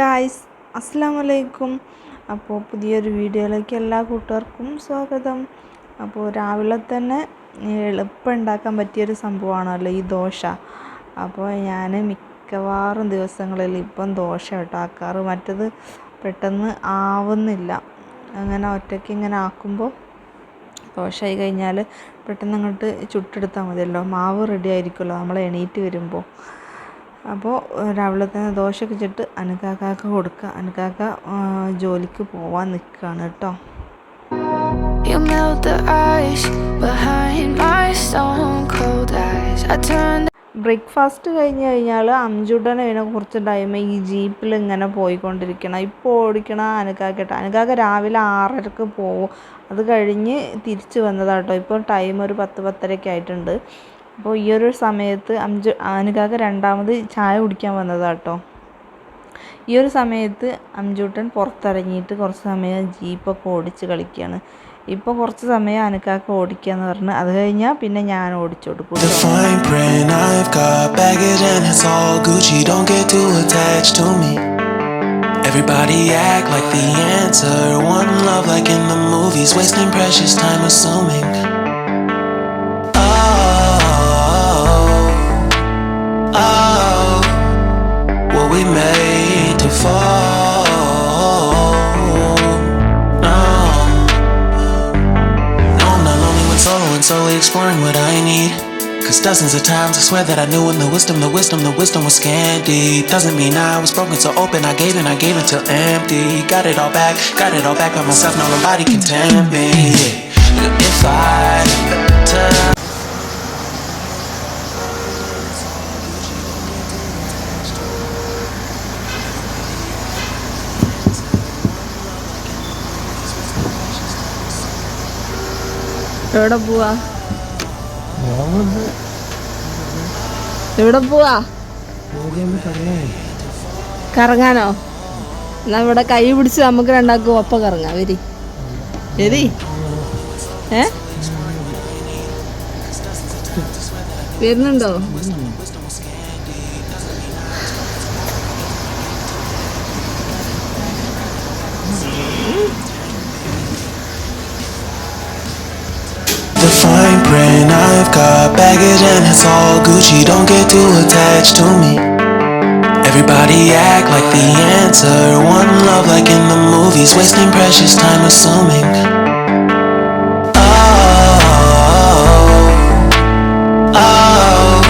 Guys അസ്സാം വലൈക്കും അപ്പോൾ പുതിയൊരു വീഡിയോയിലേക്ക് എല്ലാ കൂട്ടുകാർക്കും സ്വാഗതം. അപ്പോൾ രാവിലെ തന്നെ എളുപ്പം ഉണ്ടാക്കാൻ പറ്റിയൊരു സംഭവമാണല്ലോ ഈ ദോശ. അപ്പോൾ ഞാൻ മിക്കവാറും ദിവസങ്ങളിൽ ഇപ്പം ദോശ കേട്ടോ ആക്കാറ്. മറ്റത് പെട്ടെന്ന് ആവുന്നില്ല. അങ്ങനെ ഒറ്റയ്ക്ക് ഇങ്ങനെ ആക്കുമ്പോൾ ദോശ ആയി കഴിഞ്ഞാൽ പെട്ടെന്ന് അങ്ങോട്ട് ചുട്ടെടുത്താൽ മതിയല്ലോ. മാവ് റെഡി ആയിരിക്കുമല്ലോ. നമ്മൾ എണീറ്റ് വരുമ്പോൾ. അപ്പോൾ രാവിലെ തന്നെ ദോശയൊക്കെ ചുട്ട് അനക്കാക്കാക്ക് കൊടുക്കുക. അനുകാക്ക ജോലിക്ക് പോവാൻ നിൽക്കുകയാണ് കേട്ടോ. You melt the ice behind my stone cold eyes. I turned breakfast കഴിഞ്ഞ് കഴിഞ്ഞാൽ അഞ്ചുടനെ ഇതിനെ കുറച്ച് ടൈം ഈ ജീപ്പിൽ ഇങ്ങനെ പോയിക്കൊണ്ടിരിക്കണം. ഇപ്പോൾ ഓടിക്കണ കേട്ടോ. അനുകാക്ക രാവിലെ ആറരക്ക് പോവും. അത് കഴിഞ്ഞ് തിരിച്ച് വന്നതാട്ടോ ഇപ്പോൾ ടൈം ഒരു പത്ത് പത്തരയ്ക്ക് ആയിട്ടുണ്ട്. അപ്പോൾ ഈ ഒരു സമയത്ത് അഞ്ച് ആനുകാക്ക രണ്ടാമത് ചായ കുടിക്കാൻ വന്നതാട്ടോ. ഈ ഒരു സമയത്ത് അഞ്ചുട്ടൻ പുറത്തിറങ്ങിയിട്ട് കുറച്ച് സമയം ജീപ്പൊക്കെ ഓടിച്ച് കളിക്കുകയാണ് ഇപ്പോൾ കുറച്ച് സമയം അനക്കാക്ക ഓടിക്കാന്ന് പറഞ്ഞ് അത് കഴിഞ്ഞാൽ പിന്നെ ഞാൻ ഓടിച്ചോടുക്കും we made to fall? No. I'm not lonely with solo and solely exploring what I need. Cause dozens of times I swear that I knew in the wisdom, the wisdom, the wisdom was scanty. Doesn't mean I was broken, so open. I gave and I gave until empty. Got it all back, got it all back by myself. Now nobody can tempt me. If I എവിടെ പോവാ? എവിടെ പോവാ? കറങ്ങാനോ? എന്നാ ഇവിടെ കൈ പിടിച്ച് നമുക്ക് രണ്ടാക്കും ഒപ്പം കറങ്ങാം വരി. വരി. ഏ? വരുന്നുണ്ടോ? Got baggage and it's all Gucci. Don't get too attached to me. Everybody act like the answer. One love like in the movies, wasting precious time assuming. Oh, oh, oh.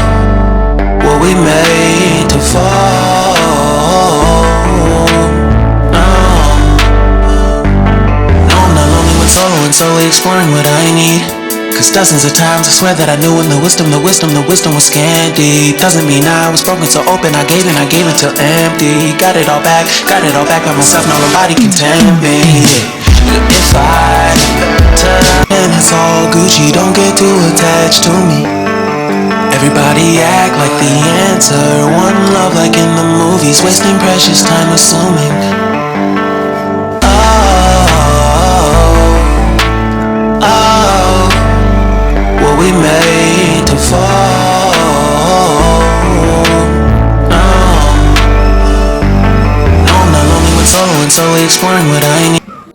were we made to fall? No. Lonely with solo exploring what I need. Cause dozens of times I swear that I knew in the wisdom, the wisdom, the wisdom was scanty. Doesn't mean I was broken, so open. I gave and I gave until empty. Got it all back, got it all back by myself. Now nobody can tempt me. If I turn and it's all Gucci, don't get too attached to me. Everybody act like the answer. One love like in the movies, wasting precious time assuming.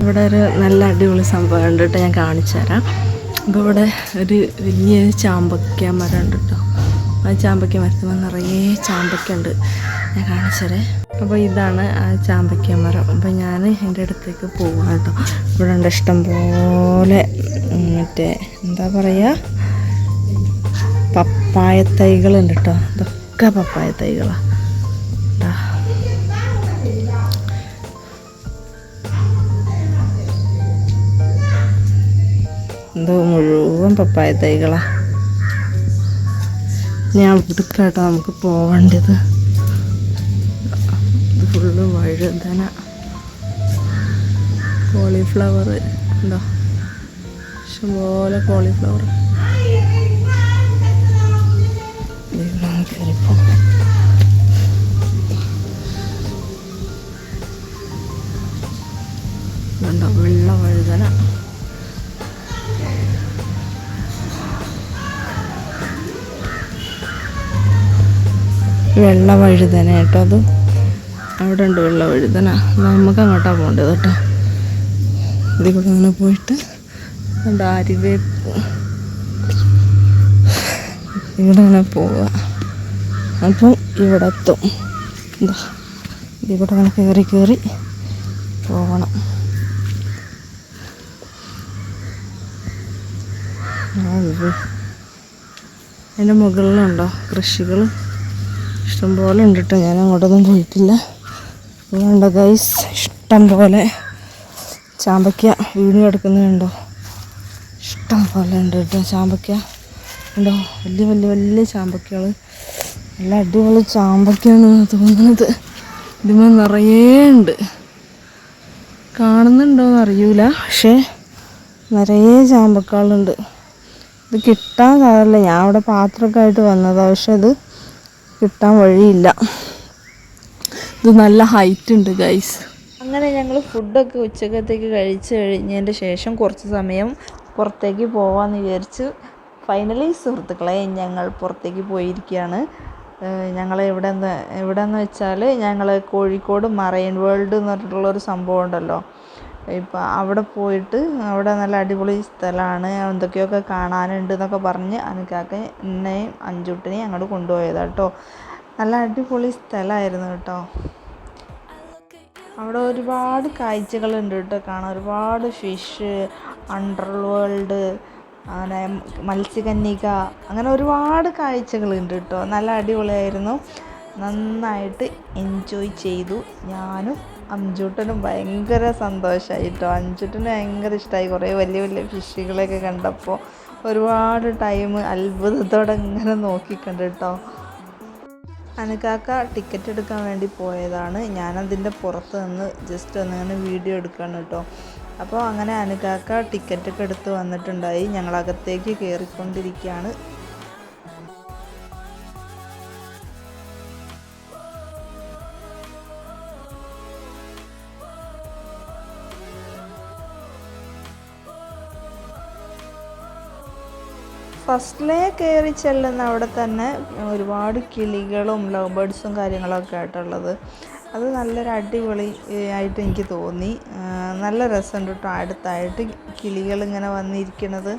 ഇവിടെ ഒരു നല്ല അടിപൊളി സംഭവം ഉണ്ട് ഞാൻ കാണിച്ചു തരാം. അപ്പോൾ ഇവിടെ ഒരു വലിയ ചാമ്പക്ക മരം ഉണ്ട് കേട്ടോ. ആ ചാമ്പക്ക മരത്തിൽ നിറയെ ചാമ്പക്ക ഉണ്ട്. ഞാൻ കാണിച്ചു തരേ. അപ്പോൾ ഇതാണ് ആ ചാമ്പക്ക മരം. അപ്പോൾ ഞാൻ എന്റെ അടുത്തേക്ക് പോവാം കേട്ടോ. ഇവിടെ ഉണ്ട് ഇഷ്ടം പോലെ മറ്റേ എന്താ പറയുക? പപ്പായ തൈകളുണ്ട് കേട്ടോ. ഇതൊക്കെ പപ്പായ തൈകളാണ് എന്തോ മുഴുവൻ പപ്പായ തൈകളാ. ഞാൻ ഇവിടുക്കാട്ടോ നമുക്ക് പോവേണ്ടത്. ഇത് ഫുള്ള് വഴുതന. കോളിഫ്ലവർ ഉണ്ടോ ഇഷ്ടംപോലെ കോളിഫ്ലവർ വെള്ള വഴുതന. വെള്ള വഴുതന കേട്ടോ അത് അവിടെ ഉണ്ട് വെള്ള വഴുതന നമുക്ക് അങ്ങോട്ടാണ് പോകേണ്ടത് കേട്ടോ. ഇതിൽ കൂടെ അങ്ങനെ പോയിട്ട് ഉണ്ട് അരിവേപ്പ്. ഇവിടെ അങ്ങനെ പോവുക. അപ്പം ഇവിടെ എത്തും എന്താ ഇതിൽ കൂടെ അങ്ങനെ കയറി കയറി പോകണം. അതിന്റെ മുകളിലുണ്ടോ കൃഷികൾ ഇഷ്ടംപോലെ ഉണ്ട് ഞാൻ അങ്ങോട്ടൊന്നും പോയിട്ടില്ല. അതുകൊണ്ട് ഗൈസ് ഇഷ്ടം പോലെ ചാമ്പയ്ക്ക വീണ് കിടക്കുന്നുണ്ടോ ഇഷ്ടം പോലെ ഉണ്ട് കേട്ടോ ചാമ്പയ്ക്ക. ഉണ്ടോ വലിയ വലിയ വലിയ ചാമ്പയ്ക്കകൾ നല്ല അടിപൊളി ചാമ്പയ്ക്കാണ് തോന്നുന്നത്. ഇതിന്മേൽ നിറയെ ഉണ്ട്. കാണുന്നുണ്ടോയെന്ന് അറിയൂല പക്ഷേ നിറയെ ചാമ്പക്കാളുണ്ട്. ഇത് കിട്ടാൻ സാരമില്ല. ഞാൻ അവിടെ പാത്രമൊക്കെ ആയിട്ട് വന്നതാണ് പക്ഷെ ഇത് കിട്ടാൻ വഴിയില്ല. ഇത് നല്ല ഹൈറ്റ് ഉണ്ട് ഗൈസ് അങ്ങനെ ഞങ്ങൾ ഫുഡൊക്കെ ഉച്ചക്കത്തേക്ക് കഴിച്ച് കഴിഞ്ഞതിന്റെ ശേഷം കുറച്ച് സമയം പുറത്തേക്ക് പോവാമെന്ന് വിചാരിച്ച് ഫൈനലി സുഹൃത്തുക്കളെ ഞങ്ങൾ പുറത്തേക്ക് പോയിരിക്കുകയാണ്. ഞങ്ങൾ എവിടെ നിന്ന് ഇവിടെ നിന്ന് വെച്ചാൽ ഞങ്ങൾ കോഴിക്കോട് മറൈൻ വേൾഡ് എന്ന് പറഞ്ഞിട്ടുള്ളൊരു സംഭവം ഉണ്ടല്ലോ. ഇപ്പം അവിടെ പോയിട്ട് അവിടെ നല്ല അടിപൊളി സ്ഥലമാണ് എന്തൊക്കെയൊക്കെ കാണാനുണ്ട് എന്നൊക്കെ പറഞ്ഞ് അനക്കാക്ക എന്നെയും അഞ്ചുട്ടിനെയും അങ്ങോട്ട് കൊണ്ടുപോയതാണ് കേട്ടോ. നല്ല അടിപൊളി സ്ഥലമായിരുന്നു കേട്ടോ. അവിടെ ഒരുപാട് കാഴ്ചകളുണ്ട് കേട്ടോ കാണാൻ. ഒരുപാട് ഫിഷ് അണ്ടർ വേൾഡ് അങ്ങനെ മത്സ്യകന്യക അങ്ങനെ ഒരുപാട് കാഴ്ചകളുണ്ട് കേട്ടോ. നല്ല അടിപൊളിയായിരുന്നു. നന്നായിട്ട് എൻജോയ് ചെയ്തു. ഞാനും അഞ്ചൂട്ടനും ഭയങ്കര സന്തോഷമായി കേട്ടോ അഞ്ചൂട്ടന് ഭയങ്കര ഇഷ്ടമായി കുറേ വലിയ വലിയ ഫിഷുകളൊക്കെ കണ്ടപ്പോൾ ഒരുപാട് ടൈം അത്ഭുതത്തോടെ ഇങ്ങനെ നോക്കിക്കണ്ട് കേട്ടോ അനുക്കാക്ക ടിക്കറ്റ് എടുക്കാൻ വേണ്ടി പോയതാണ്. ഞാനതിന്റെ പുറത്ത് നിന്ന് ജസ്റ്റ് ഒന്നിങ്ങനെ വീഡിയോ എടുക്കുകയാണ് കേട്ടോ അപ്പോൾ അങ്ങനെ അനുക്കാക്ക ടിക്കറ്റൊക്കെ എടുത്ത് വന്നിട്ടുണ്ടായി. ഞങ്ങളകത്തേക്ക് കയറിക്കൊണ്ടിരിക്കുകയാണ് ഫസ്റ്റിലേ കയറി ചെല്ലുന്ന അവിടെ തന്നെ ഒരുപാട് കിളികളും ലവ് ബേർഡ്സും കാര്യങ്ങളൊക്കെ ആയിട്ടുള്ളത്. അത് നല്ലൊരു അടിപൊളി ആയിട്ട് എനിക്ക് തോന്നി. നല്ല രസമുണ്ട് കേട്ടോ അടുത്തായിട്ട് കിളികൾ ഇങ്ങനെ വന്നിരിക്കണത്.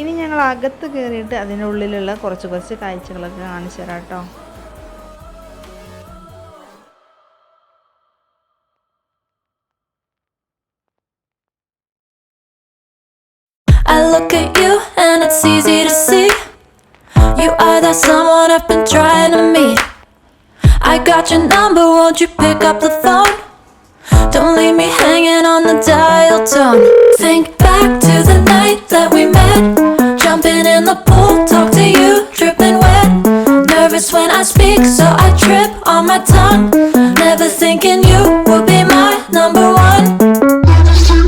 ഇനി ഞങ്ങൾ അകത്ത് കയറിയിട്ട് അതിനുള്ളിലുള്ള കുറച്ച് കുറച്ച് കാഴ്ചകളൊക്കെ കാണിച്ചു തരാം കേട്ടോ I look at you and it's easy to see. You are that someone I've been trying to meet. I got your number, won't you pick up the phone? Don't leave me hanging on the dial tone. Think back to the night that we met. Jumping in the pool, talk to you, dripping wet. Nervous when I speak, so I trip on my tongue. Never thinking you would be my number one. Nervous when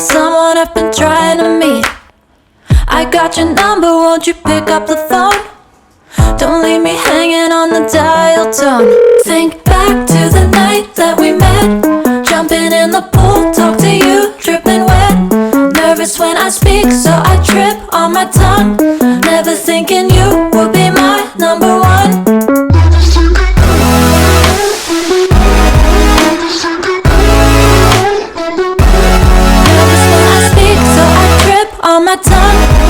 Someone I've been trying to meet. I got your number, won't you pick up the phone? Don't leave me hanging on the dial tone. Think back to the night that we met. Jumping in the pool, talk to you, dripping wet. Nervous when I speak, so I trip on my tongue. Never thinking you would be my number one. my tongue.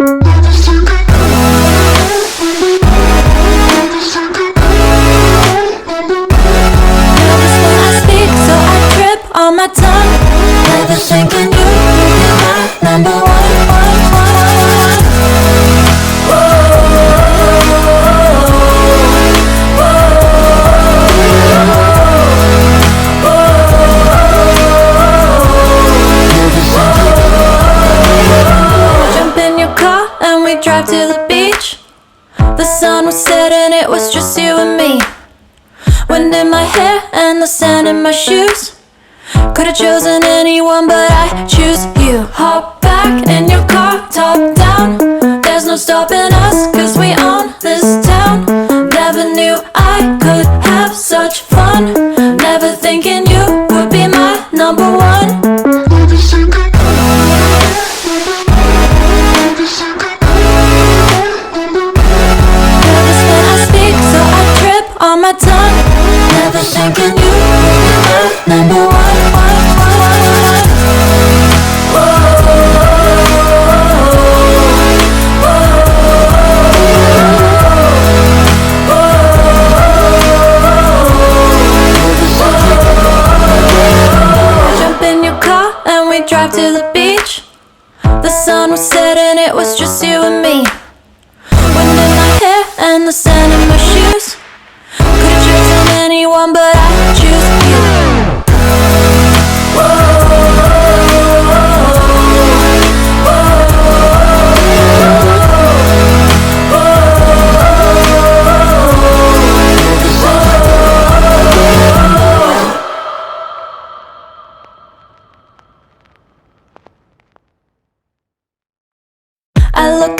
my tongue, never thinking. My tongue.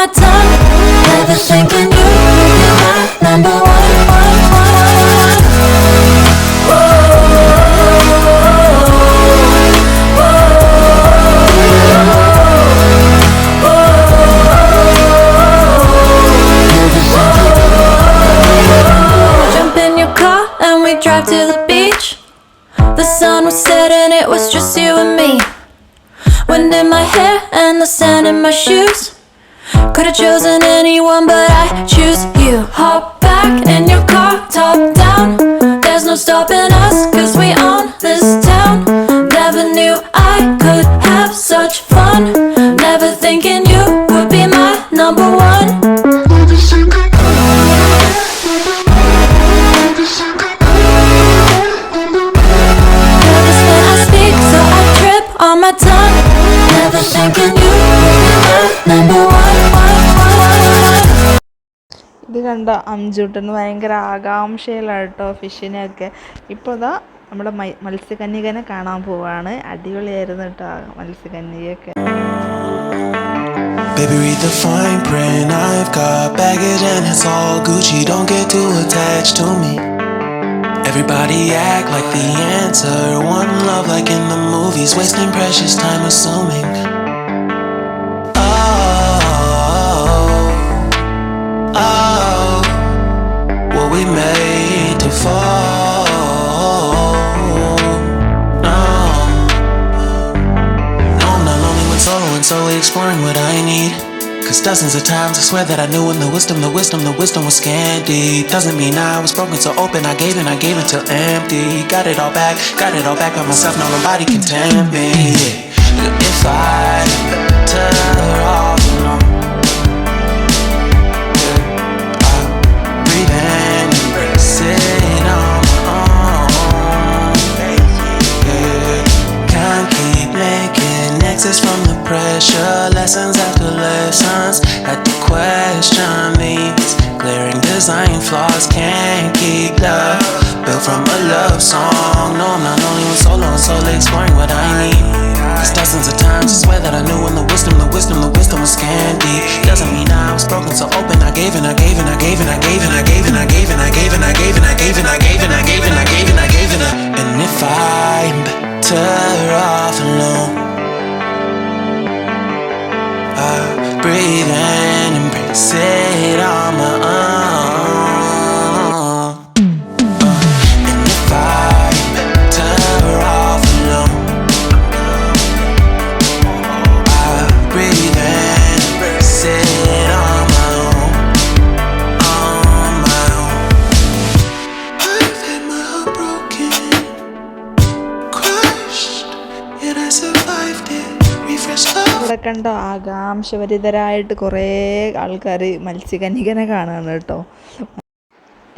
my time ഇത് കണ്ട അംജൂട്ടന് ഭയങ്കര ആകാംക്ഷയിലാണ് കേട്ടോ ഫിഷിനെയൊക്കെ ഇപ്പോൾ ഇതാ നമ്മുടെ മത്സ്യകന്യകനെ കാണാൻ പോവാണ് അടിപൊളിയായിരുന്നു കേട്ടോ മത്സ്യകന്യകയൊക്കെ Baby, read the fine print. I've got baggage and it's all Gucci. Don't get too attached to me. Everybody act like the answer. One love like in the movies, wasting precious time assuming. Oh, oh, were we made to fall? No. No, I'm not lonely when solo and solely exploring what I need. Cause dozens of times I swear that I knew when the wisdom, the wisdom, the wisdom was scanty. Doesn't mean I was broken, so open. I gave and I gave until empty. Got it all back, got it all back by myself. Now nobody can tempt me. If I Lessons after lessons. Had to question these glaring design flaws. Can't keep love built from a love song. No, I'm not only with solo and solely exploring what I need. Cause dozens of times I swear that I knew when the wisdom, the wisdom, the wisdom was scanty. Doesn't mean I was broken, so open. I gave and I gave and I gave and I gave and I gave and I gave and I gave and I gave and I gave and I gave and I gave and I gave and I gave and I and if ആകാംക്ഷഭരിതരായിട്ട് കുറേ ആൾക്കാർ മത്സ്യകന്യകനെ കാണുകയാണ് കേട്ടോ.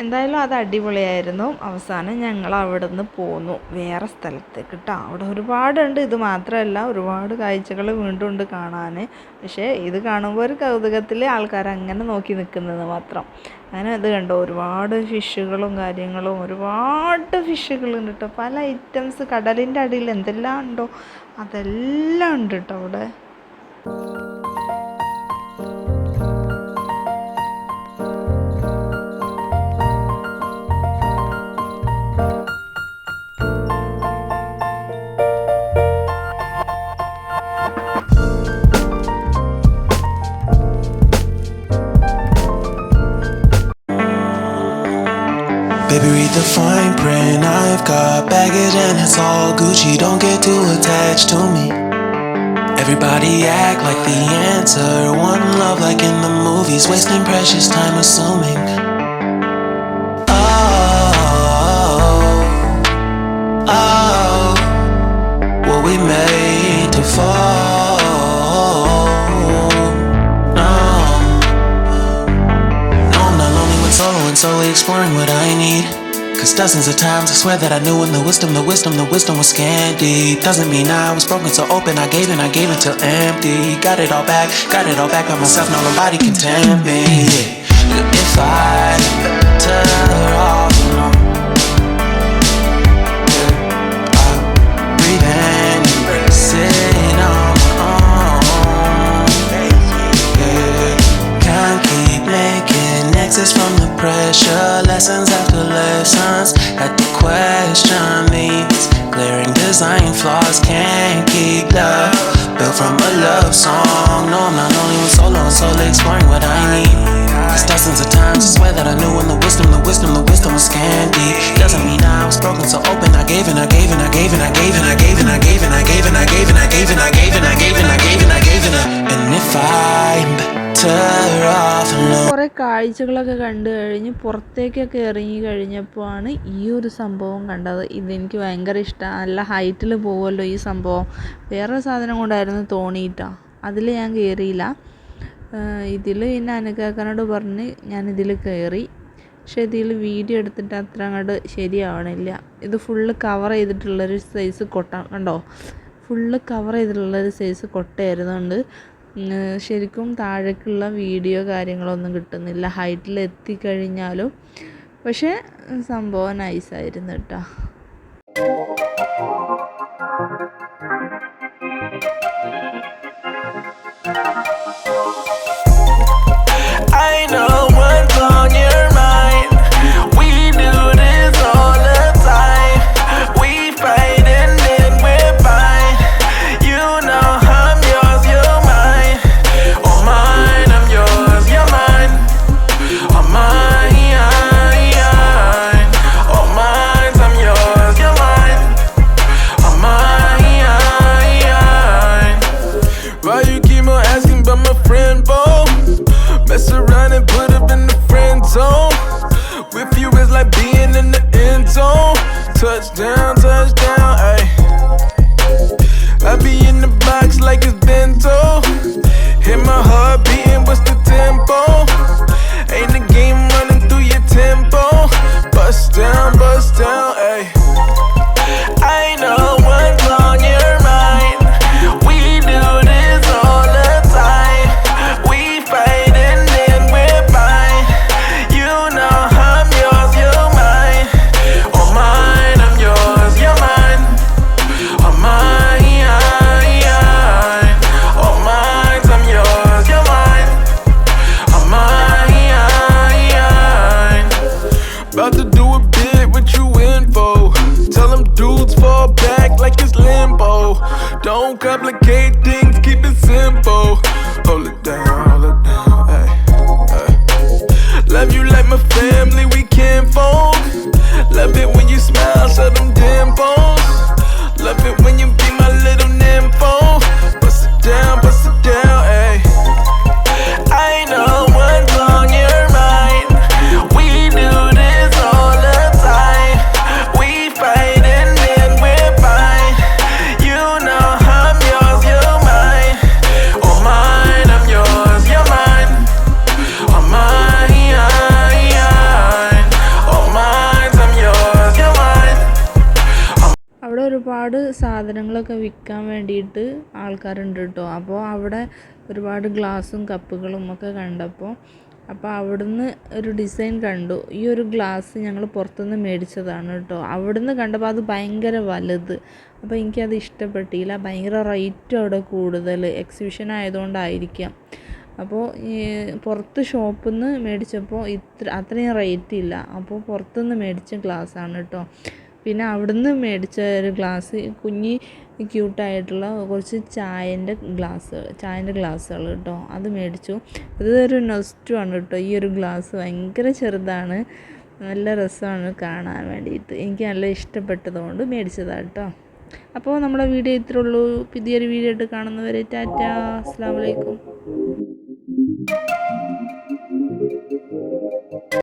എന്തായാലും അത് അടിപൊളിയായിരുന്നു. അവസാനം ഞങ്ങൾ അവിടെ നിന്ന് പോന്നു. വേറെ സ്ഥലത്തേക്ക് കേട്ടോ അവിടെ ഒരുപാടുണ്ട്. ഇത് മാത്രമല്ല ഒരുപാട് കാഴ്ചകൾ വീണ്ടും ഉണ്ട് കാണാൻ പക്ഷേ ഇത് കാണുമ്പോൾ ഒരു കൗതുകത്തിൽ ആൾക്കാർ അങ്ങനെ നോക്കി നിൽക്കുന്നത് മാത്രം. അങ്ങനെ അത് കണ്ടോ? ഒരുപാട് ഫിഷുകളും കാര്യങ്ങളും ഒരുപാട് ഫിഷുകളുണ്ട് കേട്ടോ പല ഐറ്റംസ് കടലിന്റെ അടിയിൽ എന്തെല്ലാം ഉണ്ടോ? അതെല്ലാം ഉണ്ട് കേട്ടോ അവിടെ. Baby, read the fine print. I've got baggage and it's all Gucci. Don't get too attached to me. Everybody act like the answer. One love like in the movies, wasting precious time assuming. Oh, oh, oh. were we made to fall? No. No, I'm not lonely when solo and solely exploring what I need. Cause dozens of times I swear that I knew when the wisdom, the wisdom, the wisdom was scanty. Doesn't mean I was broken, so open. I gave and I gave until empty. Got it all back, got it all back by myself. No nobody can tempt me. If I turn pressure. Lessons after lessons. Had to question these glaring design flaws. Can't keep love built from a love song. No, I'm not only with solo and solely exploring what I need. Cause dozens of times I swear that I knew when the wisdom, the wisdom, the wisdom was scanty. Doesn't mean I was broken, so open. I gave and I gave and I gave and I gave and I gave and I gave and I gave and I gave and I gave and I gave and I gave and I gave and I gave and I gave and I gave if I'm better off alone. കുറേ കാഴ്ചകളൊക്കെ കണ്ടു കഴിഞ്ഞ് പുറത്തേക്കൊക്കെ ഇറങ്ങി കഴിഞ്ഞപ്പോൾ ആണ് ഈ ഒരു സംഭവം കണ്ടത്. ഇതെനിക്ക് ഭയങ്കര ഇഷ്ടമാണ് നല്ല ഹൈറ്റിൽ പോകുമല്ലോ ഈ സംഭവം. വേറെ സാധനം കൊണ്ടായിരുന്നു തോണിയിട്ടാ അതിൽ ഞാൻ കയറിയില്ല ഇതിൽ പിന്നെ അനുകാക്കനോട് പറഞ്ഞ് ഞാൻ ഇതിൽ കയറി പക്ഷേ ഇതിൽ വീഡിയോ എടുത്തിട്ട് അത്ര അങ്ങോട്ട് ശരിയാവണില്ല. ഇത് ഫുള്ള് കവർ ചെയ്തിട്ടുള്ളൊരു സൈസ് കൊട്ട കണ്ടോ? ഫുള്ള് കവർ ചെയ്തിട്ടുള്ളൊരു സൈസ് കൊട്ടയായിരുന്നുകൊണ്ട് ശരിക്കും താഴേക്കുള്ള വീഡിയോ കാര്യങ്ങളൊന്നും കിട്ടുന്നില്ല. ഹൈറ്റിൽ എത്തിക്കഴിഞ്ഞാലും പക്ഷേ സംഭവം നൈസായിരുന്നു കേട്ടോ Touchdown, Don't complicate things, ആൾക്കാരുണ്ട് കേട്ടോ അപ്പോൾ അവിടെ ഒരുപാട് ഗ്ലാസും കപ്പുകളും ഒക്കെ കണ്ടപ്പോൾ അപ്പോൾ അവിടുന്ന് ഒരു ഡിസൈൻ കണ്ടു. ഈ ഒരു ഗ്ലാസ് ഞങ്ങൾ പുറത്തുനിന്ന് മേടിച്ചതാണ് കേട്ടോ അവിടുന്ന് കണ്ടപ്പോൾ അത് ഭയങ്കര വലുത്. അപ്പോൾ എനിക്കത് ഇഷ്ടപ്പെട്ടില്ല. ഭയങ്കര റേറ്റ് അവിടെ കൂടുതൽ എക്സിബിഷൻ ആയതുകൊണ്ടായിരിക്കാം. അപ്പോൾ ഈ പുറത്ത് ഷോപ്പിൽ നിന്ന് മേടിച്ചപ്പോൾ ഇത്ര അത്രയും റേറ്റ് ഇല്ല. അപ്പോൾ പുറത്തുനിന്ന് മേടിച്ച ഗ്ലാസ്സാണ് കേട്ടോ പിന്നെ അവിടുന്ന് മേടിച്ച ഒരു ഗ്ലാസ് കുഞ്ഞി ക്യൂട്ടായിട്ടുള്ള കുറച്ച് ചായന്റെ ഗ്ലാസ് ചായന്റെ ഗ്ലാസ്സുകൾ കേട്ടോ. അത് മേടിച്ചു. ഇതൊരു നൊസ്റ്റു ആണ് കേട്ടോ. ഈ ഒരു ഗ്ലാസ് ഭയങ്കര ചെറുതാണ്. നല്ല രസമാണ് കാണാൻ വേണ്ടിയിട്ട്. എനിക്ക് നല്ല ഇഷ്ടപ്പെട്ടതുകൊണ്ട് മേടിച്ചതാണ് കേട്ടോ. അപ്പോൾ നമ്മുടെ വീഡിയോ ഇത്രേ ഉള്ളൂ. പുതിയൊരു വീഡിയോ ആയിട്ട് കാണുന്നവരെ ടാറ്റാ. അസ്സാം വലൈക്കും